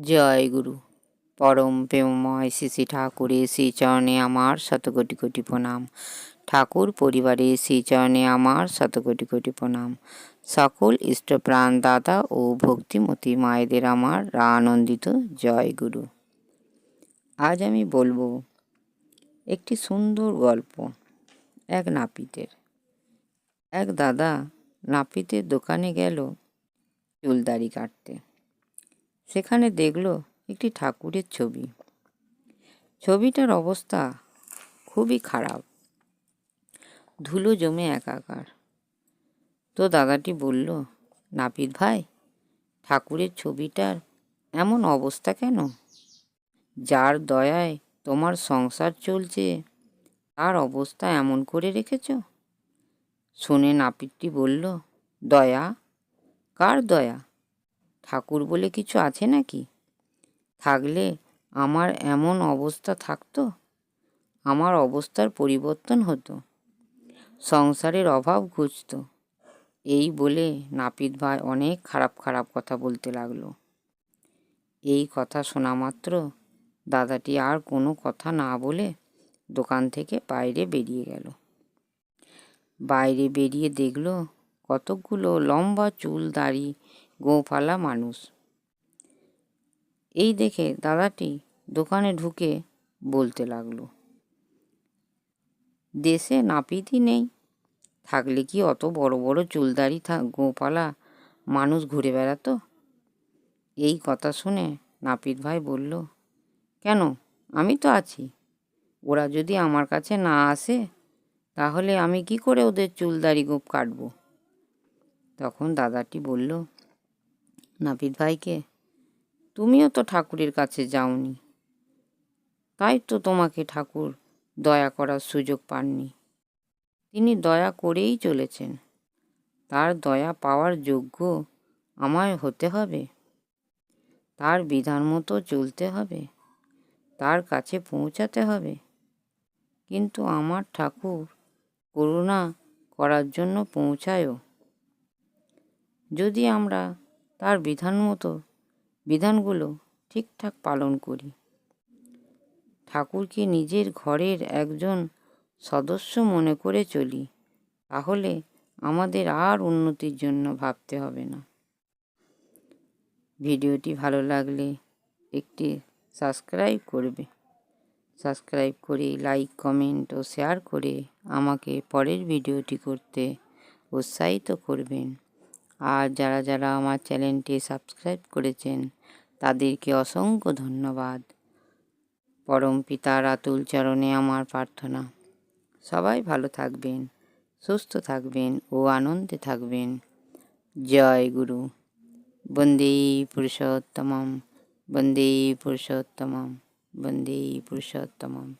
জয় গুরু। পরম প্রেমময় শ্রী শ্রী ঠাকুরের শ্রীচরণে আমার শত কোটি কোটি প্রণাম। ঠাকুর পরিবারের শ্রীচরণে আমার শত কোটি কোটি প্রণাম। সকল ইষ্টপ্রাণ দাদা ও ভক্তিমতী মায়েদের আমার আনন্দিত জয় গুরু। আজ আমি বলব একটি সুন্দর গল্প এক নাপিতের। এক দাদা নাপিতের দোকানে গেল চুলদাড়ি কাটতে। সেখানে দেখল একটি ঠাকুরের ছবি। ছবিটার অবস্থা খুবই খারাপ। ধুলো জমে একাকার। তো দাদাটি বলল, নাপিত ভাই, ঠাকুরের ছবিটার এমন অবস্থা কেন? যার দয়ায় তোমার সংসার চলছে, তার অবস্থা এমন করে রেখেছ? শুনে নাপিতটি বলল, দয়া? কার দয়া? ঠাকুর বলে কিছু আছে নাকি? থাকলে আমার এমন অবস্থা থাকতো? আমার অবস্থার পরিবর্তন হতো। সংসারের অভাব ঘুচত। এই বলে নাপিত ভাই অনেক খারাপ খারাপ কথা বলতে লাগল। এই কথা শোনা মাত্র দাদাটি আর কোনো কথা না বলে দোকান থেকে বাইরে বেরিয়ে গেল। বাইরে বেরিয়ে দেখল কতকগুলো লম্বা চুল দাড়ি গোঁফালা মানুষ। এই দেখে দাদাটি দোকানে ঢুকে বলতে লাগল, দেশে নাপিতই নেই। থাকলে কি অত বড় বড় চুলদারি থাক গোপালা মানুষ ঘুরে বেড়াতো? এই কথা শুনে নাপিত ভাই বলল, কেন? আমি তো আছি। ওরা যদি আমার কাছে না আসে, তাহলে আমি কি করে ওদের চুলদারি গোপ কাটবো? তখন দাদাটি বলল নাপিত ভাইকে, তুমিও তো ঠাকুরের কাছে যাওনি। তাই তো তোমাকে ঠাকুর দয়া করার সুযোগ পাননি। তিনি দয়া করেই চলেছেন। তার দয়া পাওয়ার যোগ্য আমায় হতে হবে। তার বিধান মতো চলতে হবে। তার কাছে পৌঁছাতে হবে। কিন্তু আমার ঠাকুর করুণা করার জন্য পৌঁছায়ও। যদি আমরা তার বিধান মতো বিধানগুলো ঠিকঠাক পালন করি। ঠাকুরকে নিজের ঘরের একজন সদস্য মনে করে চলি, তাহলে আমাদের আর উন্নতির জন্য ভাবতে হবে না। ভিডিওটি ভালো লাগলে একটি সাবস্ক্রাইব করবে। সাবস্ক্রাইব করে লাইক, কমেন্ট ও শেয়ার করে আমাকে পরের ভিডিওটি করতে উৎসাহিত করবেন। আর যারা যারা আমার চ্যানেলটি সাবস্ক্রাইব করেছেন, তাদেরকে অসংখ্য ধন্যবাদ। পরম পিতার আতুল চরণে আমার প্রার্থনা। সবাই ভালো থাকবেন, সুস্থ থাকবেন ও আনন্দে থাকবেন। জয় গুরু। বন্দে পুরুষোত্তম বন্দে পুরুষোত্তম বন্দে পুরুষোত্তমম।